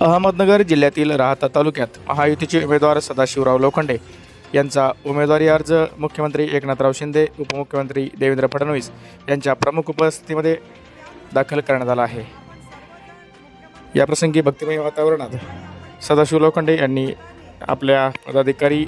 अहमदनगर जिल्ह्यातील राहता तालुक्यात महायुतीचे उमेदवार सदाशिवराव लोखंडे यांचा उमेदवारी अर्ज मुख्यमंत्री एकनाथराव शिंदे उपमुख्यमंत्री देवेंद्र फडणवीस यांच्या प्रमुख उपस्थितीमध्ये दाखल करण्यात आला आहे. याप्रसंगी भक्तिमय वातावरणात सदाशिव लोखंडे यांनी आपल्या पदाधिकारी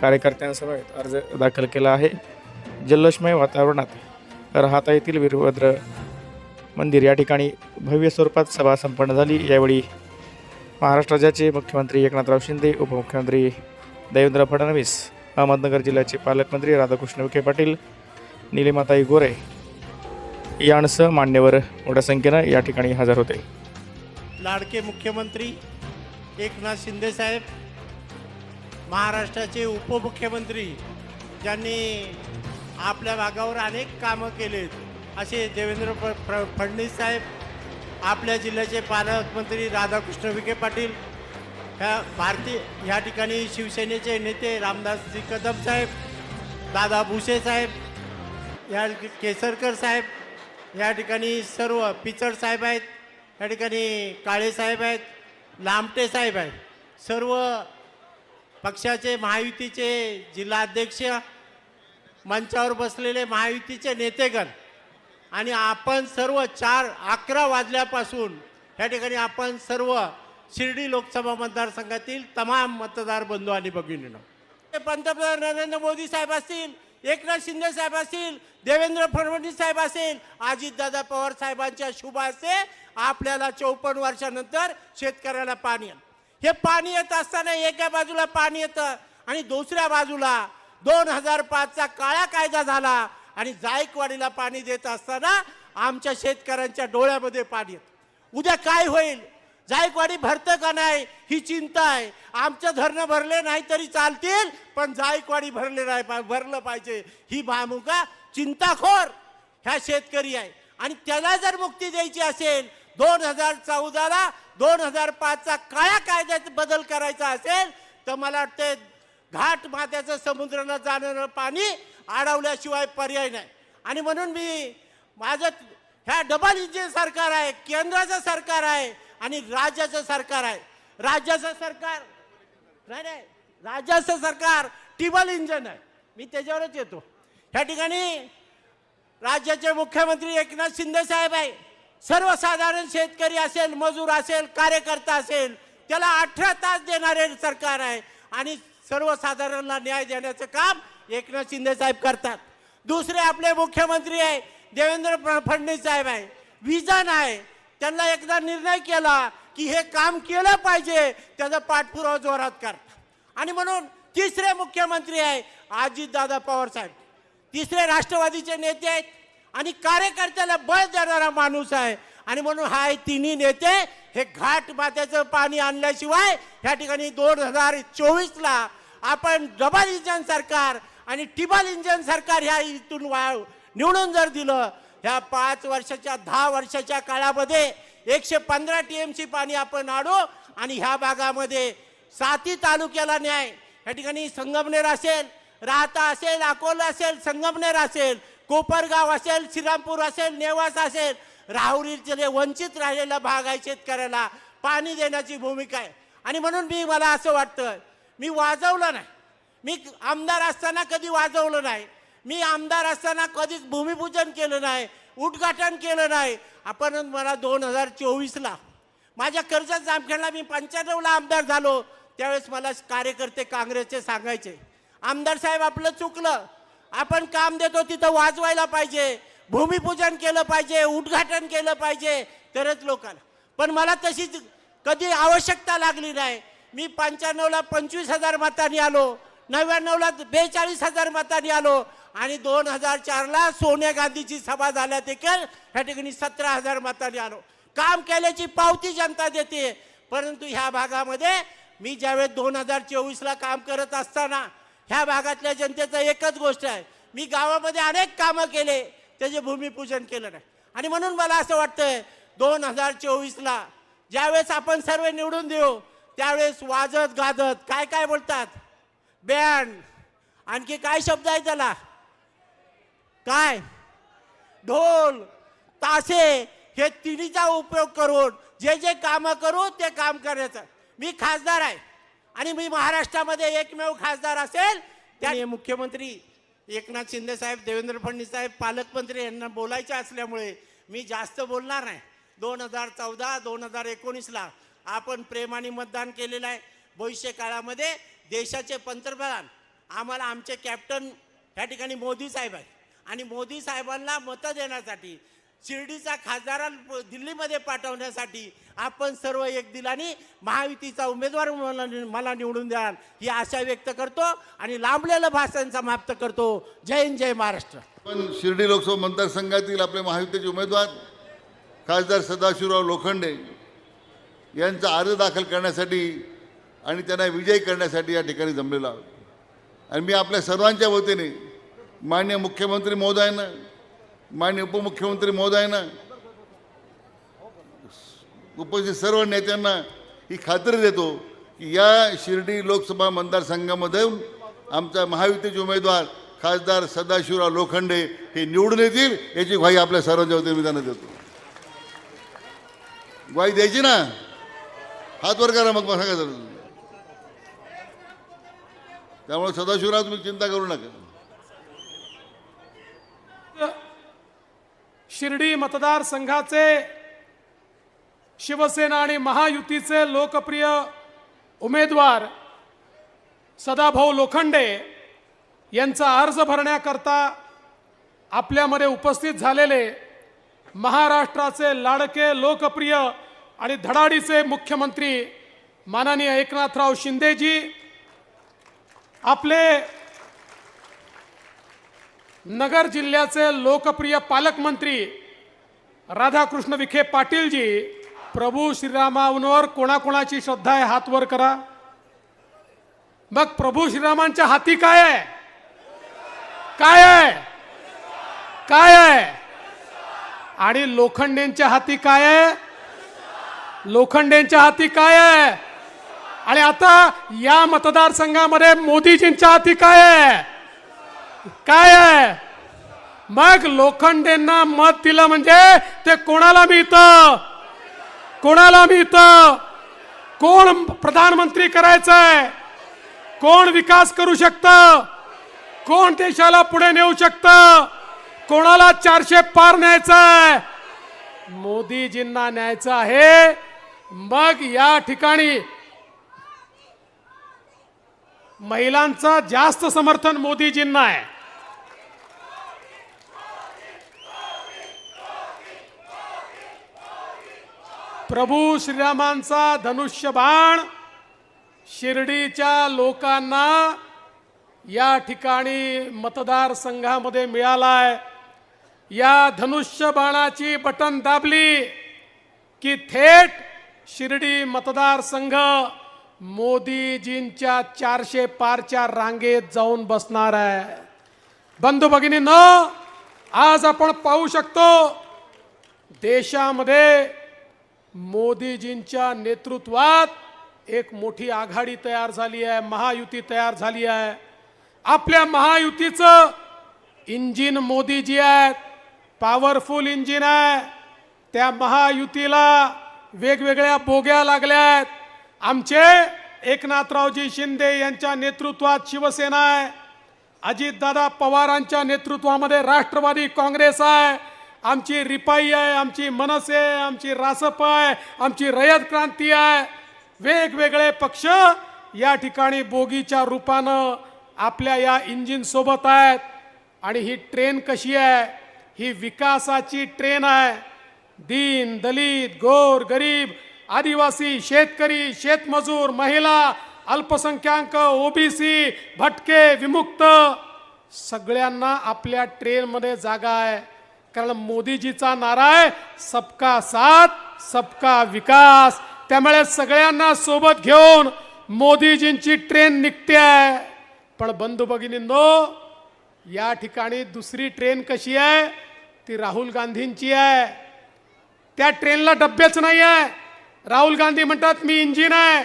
कार्यकर्त्यांसमवेत अर्ज दाखल केला आहे. जल्लोषमय वातावरणात राहता येथील वीरभद्र मंदिर या ठिकाणी भव्य स्वरूपात सभा संपन्न झाली. यावेळी महाराष्ट्र राज्याचे मुख्यमंत्री एकनाथराव शिंदे उपमुख्यमंत्री देवेंद्र फडणवीस अहमदनगर जिल्ह्याचे पालकमंत्री राधाकृष्ण विखे पाटील निलिमाताई गोरे यांसह मान्यवर मोठ्या संख्येनं या ठिकाणी हजर होते. लाडके मुख्यमंत्री एकनाथ शिंदे साहेब महाराष्ट्राचे उपमुख्यमंत्री ज्यांनी आपल्या भागावर अनेक कामं केलेत असे देवेंद्र फ फ- फडणवीस साहेब आपल्या जिल्ह्याचे पालकमंत्री राधाकृष्ण विखे पाटील ह्या भारतीय ह्या ठिकाणी शिवसेनेचे नेते रामदासजी कदम साहेब दादा भुसे साहेब या केसरकर साहेब या ठिकाणी सर्व पिचड साहेब आहेत या ठिकाणी काळे साहेब आहेत लामटे साहेब आहेत. सर्व पक्षाचे महायुतीचे जिल्हाध्यक्ष मंचावर बसलेले महायुतीचे नेतेगण आणि आपण सर्व चार अकरा वाजल्यापासून या ठिकाणी आपण सर्व शिर्डी लोकसभा मतदारसंघातील तमाम मतदार बंधू आणि भगिनीनं ते पंतप्रधान नरेंद्र मोदी साहेब असतील एकनाथ शिंदे साहेब असतील देवेंद्र फडणवीस साहेब असेल अजितदादा पवार साहेबांच्या शुभ आपल्याला चौपन्न वर्षानंतर शेतकऱ्याला पाणी आलं. हे पाणी येत असताना एका बाजूला पाणी येतं आणि दुसऱ्या बाजूला दोन हजार पाचचा काळा कायदा झाला आणि जायकवाडीला पाणी देत असताना आमच्या शेतकऱ्यांच्या डोळ्यामध्ये पाणी येत. उद्या काय होईल? जायकवाडी भरतं का नाही? ही चिंता आहे. आमचं धरणं भरले नाही तरी चालतील पण जायकवाडी भरले नाही पा- भरलं पाहिजे. ही भामुका चिंताखोर ह्या शेतकरी आहे. आणि त्याला जर मुक्ती द्यायची असेल दोन हजार चौदाला दोन हजार पाचचा काळ्या कायद्यात बदल करायचा असेल तर मला वाटतं घाट मात्याचं समुद्राला जाणारं पाणी अडवल्याशिवाय पर्याय नाही. आणि म्हणून मी माझं ह्या डबल इंजिन सरकार आहे केंद्राचं सरकार आहे आणि राज्याचं सरकार आहे. राज्याचं सरकार नाही नाही राज्याचं सरकार टिबल इंजन आहे. मी त्याच्यावरच येतो. ह्या ठिकाणी राज्याचे मुख्यमंत्री एकनाथ शिंदे साहेब आहे. सर्वसाधारण शेतकरी असेल मजूर असेल कार्यकर्ता असेल त्याला अठरा तास देणारे सरकार आहे. आणि सर्वसाधारणला न्याय देण्याचं काम एकनाथ शिंदे साहेब करतात. दुसरे आपले मुख्यमंत्री आहे देवेंद्र फडणवीस साहेब आहे. विजन आहे. त्यांना एकदा निर्णय केला की हे काम केलं पाहिजे त्याचा पाठपुरावा जोरात करतात आणि म्हणून तिसरे मुख्यमंत्री आहे अजितदादा पवार साहेब. तिसरे राष्ट्रवादीचे नेते आहेत आणि कार्यकर्त्याला बळ देणारा माणूस आहे. आणि म्हणून हा तिन्ही नेते हे घाट मात्याचं पाणी आणल्याशिवाय ह्या ठिकाणी दोन हजार चोवीसला आपण डबल इंजन सरकार आणि टिबल इंजन सरकार ह्या इथून वा निवडून जर दिलं ह्या पाच वर्षाच्या दहा वर्षाच्या काळामध्ये एकशे पंधरा टी एम सी पाणी आपण आणू आणि ह्या भागामध्ये साती तालुक्याला न्याय. या ठिकाणी संगमनेर असेल राहता असेल अकोला असेल संगमनेर असेल कोपरगाव असेल श्रीरामपूर असेल नेवास असेल राहुरीचे वंचित राहिलेला भाग आहे शेतकऱ्याला पाणी देण्याची भूमिका आहे. आणि म्हणून मी मला असं वाटतं मी वाजवलं नाही. मी आमदार असताना कधी वाजवलं नाही. मी आमदार असताना कधीच भूमिपूजन केलं नाही उद्घाटन केलं नाही. आपण मला दोन हजार चोवीसला माझ्या कर्जत जामखेडला मी पंच्याण्णवला आमदार झालो. त्यावेळेस मला कार्यकर्ते काँग्रेसचे सांगायचे आमदार साहेब आपलं चुकलं. आपण काम देतो तिथं वाजवायला पाहिजे भूमिपूजन केलं पाहिजे उद्घाटन केलं पाहिजे. तरच लोकांना. पण मला तशीच कधी आवश्यकता लागली नाही. मी पंच्याण्णवला पंचवीस हजार मतांनी आलो नव्याण्णवला बेचाळीस हजार मतांनी आलो आणि दोन हजार चारला सोनिया गांधीची सभा झाल्या देखील ह्या ठिकाणी सतरा हजार मतांनी आलो. काम केल्याची पावती जनता देते परंतु ह्या भागामध्ये मी ज्यावेळेस दोन हजार चोवीसला काम करत असताना ह्या भागातल्या जनतेचं एकच गोष्ट आहे मी गावामध्ये अनेक कामं केले त्याचे भूमिपूजन केलं नाही. आणि म्हणून मला असं वाटतंय दोन हजार चोवीसला ज्यावेळेस आपण सर्व निवडून देऊ त्यावेळेस वाजत गाजत काय काय बोलतात? बँड आणखी काय शब्द आहे त्याला? काय? ढोल तासे हे तिन्हीचा उपयोग करून जे जे कामं करू ते काम करायचं. मी खासदार आहे आणि मी महाराष्ट्रामध्ये एकमेव खासदार असेल त्या मुख्यमंत्री एकनाथ शिंदे साहेब देवेंद्र फडणवीस साहेब पालकमंत्री यांना बोलायचे असल्यामुळे मी जास्त बोलणार नाही. दोन हजार चौदा दोन हजार एकोणीसला आपण प्रेमाने मतदान केलेलं आहे. भविष्य काळामध्ये देशाचे पंतप्रधान आम्हाला आमचे कॅप्टन या ठिकाणी मोदी साहेब आहेत. आणि मोदी साहेबांना मतं देण्यासाठी शिर्डीचा खासदार दिल्लीमध्ये पाठवण्यासाठी आपण सर्व एक दिलाने महायुतीचा उमेदवार मला मला निवडून द्याल ही आशा व्यक्त करतो आणि लांबलेलं भाषण समाप्त करतो. जय हिंद जय महाराष्ट्र. पण शिर्डी लोकसभा मतदारसंघातील आपले महायुतीचे उमेदवार खासदार सदाशिवराव लोखंडे यांचा अर्ज दाखल करण्यासाठी आणि त्यांना विजयी करण्यासाठी या ठिकाणी जमलेला आणि मी आपल्या सर्वांच्या वतीने मान्य मुख्यमंत्री महोदयांना मान्य उपमुख्यमंत्री महोदयांना उपस्थित सर्व नेत्यांना ही खात्री देतो की या शिर्डी लोकसभा मतदारसंघामधून आमचा महायुतीचे उमेदवार खासदार सदाशिवराव लोखंडे हे निवडून येतील याची ग्वाही आपल्या सर्वांच्या वतीने मी त्यांना देतो. ग्वाही द्यायची ना? हात वर करा मग मला सांगा त्यामुळे सदाशिवराव तुम्ही चिंता करू नका. शिर्डी मतदारसंघाचे शिवसेना आणि महायुतीचे लोकप्रिय उमेदवार सदाभाऊ लोखंडे यांचा अर्ज भरण्याकरता आपल्यामध्ये उपस्थित झालेले महाराष्ट्राचे लाडके लोकप्रिय आणि धडाडीचे मुख्यमंत्री माननीय एकनाथराव शिंदेजी आपले नगर जिल्ह्याचे लोकप्रिय पालकमंत्री राधाकृष्ण विखे पाटीलजी प्रभू श्रीरामांवर कोणाकोणाची श्रद्धा आहे हात वर करा. मग प्रभू श्रीरामांच्या हाती काय आहे? काय आहे? काय आहे? आणि लोखंडेंच्या हाती काय आहे? लोखंडेंच्या हाती काय आहे? आणि आता या मतदारसंघामध्ये मोदीजींच्या हाती काय आहे? काय आहे? मग लोखंडेंना मत दिलं म्हणजे ते कोणाला मिळतं? कोणाला मिळतं? कोण प्रधानमंत्री करायचंय? कोण विकास करू शकतं? कोण देशाला पुढे नेऊ शकतं? कोणाला चारशे पार न्यायचंय? मोदीजींना न्यायचं आहे. मग या ठिकाणी महिलांचं जास्त समर्थन मोदीजींना आहे. प्रभू श्रीरामांचा धनुष्यबाण शिर्डीच्या लोकांना या ठिकाणी मतदारसंघामध्ये मिळालाय. या धनुष्य बाणाची बटन दाबली की थेट शिर्डी मतदारसंघ मोदीजींच्या चारशे पारच्या रांगेत जाऊन बसणार आहे. बंधू भगिनींनो आज आपण पाहू शकतो देशामध्ये मोदीजींच्या नेतृत्वात एक मोठी आघाडी तयार झाली आहे महायुती तयार झाली आहे. आपल्या महायुतीचं इंजिन मोदीजी आहेत पॉवरफुल इंजिन आहे. त्या महायुतीला वेगवेगळ्या बोग्या लागल्या आहेत आमचे एकनाथरावजी शिंदे यांच्या नेतृत्वात शिवसेना आहे. अजितदादा पवारांच्या नेतृत्वामध्ये राष्ट्रवादी काँग्रेस आहे. आमची रिपाई आहे आमची मनसे आहे आमची रासप आहे आमची रयत क्रांती आहे. वेगवेगळे पक्ष या ठिकाणी बोगीच्या रूपानं आपल्या या इंजिनसोबत आहेत. आणि ही ट्रेन कशी आहे? ही विकासाची ट्रेन आहे. दीन दलित गोर गरीब आदिवासी शेतकरी शेतमजूर महिला अल्पसंख्याक ओबीसी भटके विमुक्त सगळ्यांना आपल्या ट्रेनमध्ये जागा आहे. कारण मोदीजीचा नारा आहे सबका साथ सबका विकास. त्यामुळे सगळ्यांना सोबत घेऊन मोदीजींची ट्रेन निघते आहे. पण बंधू भगिनींनो या ठिकाणी दुसरी ट्रेन कशी आहे? ती राहुल गांधींची आहे. त्या ट्रेनला डब्बेच नाही आहे राहुल गांधी म्हणतात मी इंजिन आहे.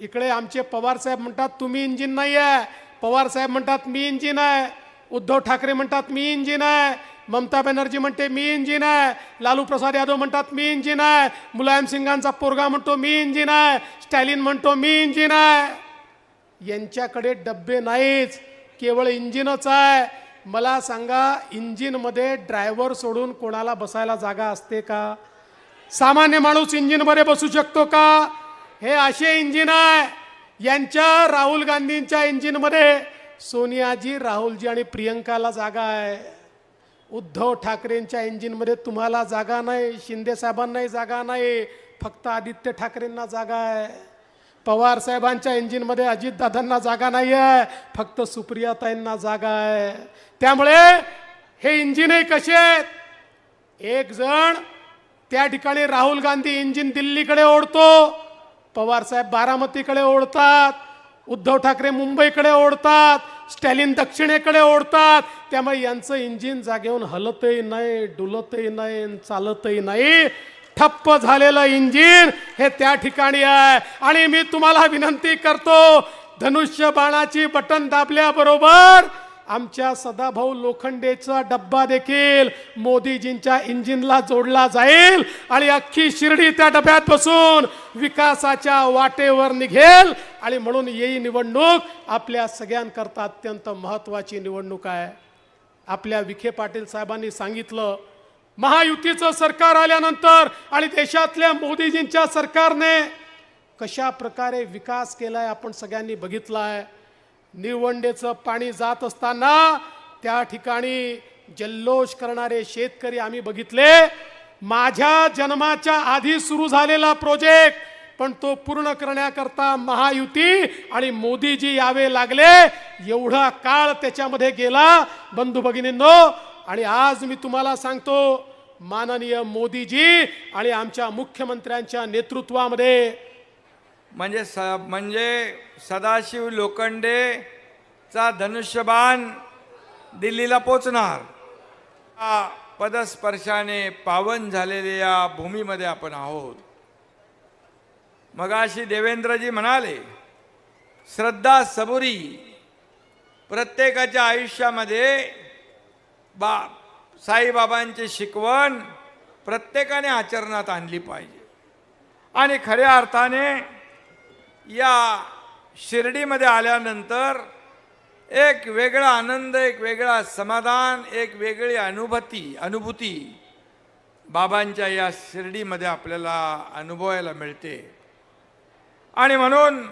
इकडे आमचे पवार साहेब म्हणतात तुम्ही इंजिन नाही आहे पवार साहेब म्हणतात मी इंजिन आहे. उद्धव ठाकरे म्हणतात मी इंजिन आहे. ममता बॅनर्जी म्हणते मी इंजिन आहे. लालू प्रसाद यादव म्हणतात मी इंजिन आहे. मुलायम सिंगांचा पोरगा म्हणतो मी इंजिन आहे. स्टॅलिन म्हणतो मी इंजिन आहे. यांच्याकडे डब्बे नाहीच केवळ इंजिनच आहे. मला सांगा इंजिनमध्ये ड्रायव्हर सोडून कोणाला बसायला जागा असते का? सामान्य माणूस इंजिनमध्ये बसू शकतो का? हे असे इंजिन आहे. यांच्या राहुल गांधींच्या इंजिनमध्ये सोनियाजी राहुलजी आणि प्रियंकाला जागा आहे. उद्धव ठाकरेंच्या इंजिनमध्ये तुम्हाला जागा नाही शिंदेसाहेबांनाही जागा नाही फक्त आदित्य ठाकरेंना जागा आहे. पवार साहेबांच्या इंजिनमध्ये अजितदादांना जागा नाही आहे फक्त सुप्रियाताईंना जागा आहे. त्यामुळे हे इंजिनही कसे आहेत? एक जण त्या ठिकाणी राहुल गांधी इंजिन दिल्लीकडे ओढतो पवार साहेब बारामतीकडे ओढतात उद्धव ठाकरे मुंबईकडे ओढतात स्टॅलिन दक्षिणेकडे ओढतात. त्यामुळे यांचं इंजिन जागेहून हलतही नाही डुलतही नाही चालतही नाही. ठप्प झालेलं इंजिन हे त्या ठिकाणी आहे. आणि मी तुम्हाला विनंती करतो धनुष्य बाणाची बटन दाबल्याबरोबर आमच्या सदाभाऊ लोखंडेचा डब्बा देखील मोदीजींच्या इंजिनला जोडला जाईल. आणि अख्खी शिर्डी त्या डब्यात बसून विकासाच्या वाटेवर निघेल. आणि म्हणून ही निवडणूक आपल्या सगळ्यांकरता अत्यंत महत्त्वाची निवडणूक आहे. आपल्या विखे पाटील साहेबांनी सांगितलं महायुतीचं सरकार आल्यानंतर आणि देशातल्या मोदीजींच्या सरकारने कशा प्रकारे विकास केलाय आपण सगळ्यांनी बघितला आहे निवंडेचं पाणी जात असताना त्या ठिकाणी जल्लोष करणारे शेतकरी आम्ही बघितले. माझ्या जन्माच्या आधी सुरू झालेला प्रोजेक्ट पण तो पूर्ण करण्याकरता महायुती आणि मोदीजी यावे लागले. एवढा काळ त्याच्यामध्ये गेला बंधू भगिनींनो. आणि आज मी तुम्हाला सांगतो माननीय मोदीजी आणि आमच्या मुख्यमंत्र्यांच्या नेतृत्वामध्ये म्हणजे स म्हणजे सदाशिव लोखंडेचा धनुष्यबाण दिल्लीला पोचणार. या पदस्पर्शाने पावन झालेल्या या भूमीमध्ये आपण आहोत. मगाशी देवेंद्रजी म्हणाले श्रद्धा सबुरी प्रत्येकाच्या आयुष्यामध्ये बा साईबाबांची शिकवण प्रत्येकाने आचरणात आणली पाहिजे. आणि खऱ्या अर्थाने या शिर्डीमध्ये आल्यानंतर एक वेगळा आनंद एक वेगळा समाधान एक वेगळी अनुभूती अनुभूती बाबांच्या या शिर्डीमध्ये आपल्याला अनुभवायला मिळते. आणि म्हणून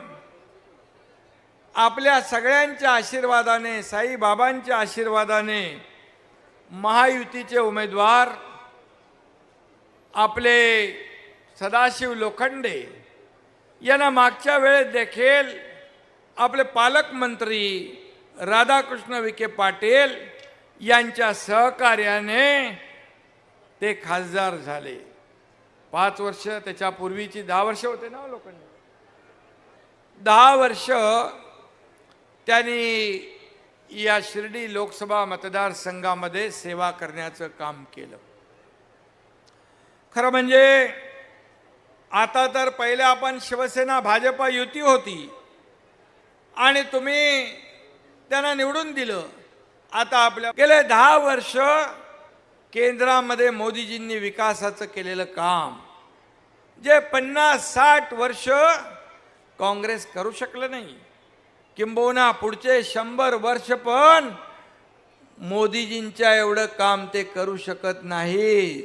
आपल्या सगळ्यांच्या आशीर्वादाने साईबाबांच्या आशीर्वादाने महायुतीचे उमेदवार आपले सदाशिव लोखंडे यांना मागच्या वेळेस देखील आपले पालकमंत्री राधाकृष्ण विखे पाटील यांच्या सहकार्याने ते खासदार झाले. पाच वर्ष त्याच्यापूर्वीची दहा वर्ष होते ना हो लोकांनी? दहा वर्ष त्यांनी या शिर्डी लोकसभा मतदारसंघामध्ये सेवा करण्याचं काम केलं. खरं म्हणजे आता तर पहिले आपण शिवसेना भाजपा युती होती. आणि तुम्ही त्यांना निवडून दिलं. आता आपल्या गेले दहा वर्ष केंद्रामध्ये मोदीजींनी विकासाचं केलेलं काम. जे पन्नास साठ वर्ष काँग्रेस करू शकलं नाही. किंबहुना पुढचे शंभर वर्ष पण मोदीजींच्या एवढं काम ते करू शकत नाही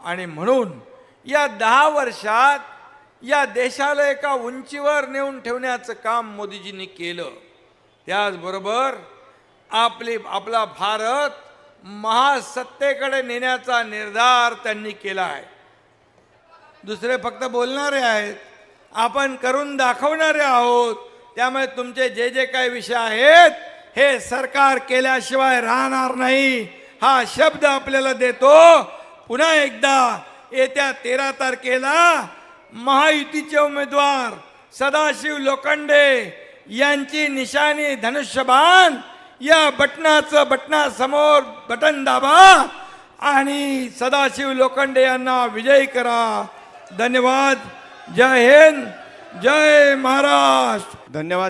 आणि म्हणून या दहा वर्षात या देशाला एका उंचीवर नेऊन ठेवण्याचं काम मोदीजींनी केलं. त्याचबरोबर आपली आपला भारत महासत्तेकडे नेण्याचा निर्धार त्यांनी केला आहे. दुसरे फक्त बोलणारे आहेत. आपण करून दाखवणारे आहोत. त्यामुळे तुमचे जे जे काही विषय आहेत हे सरकार केल्याशिवाय राहणार नाही. हा शब्द आपल्याला देतो. पुन्हा एकदा येत्या तेरा तारखेला महायुतीचे उमेदवार सदाशिव लोखंडे यांची निशाणी धनुष्यबाण या बटनाचं बटनासमोर बटन दाबा आणि सदाशिव लोखंडे यांना विजयी करा. धन्यवाद. जय हिंद. जय महाराष्ट्र. धन्यवाद.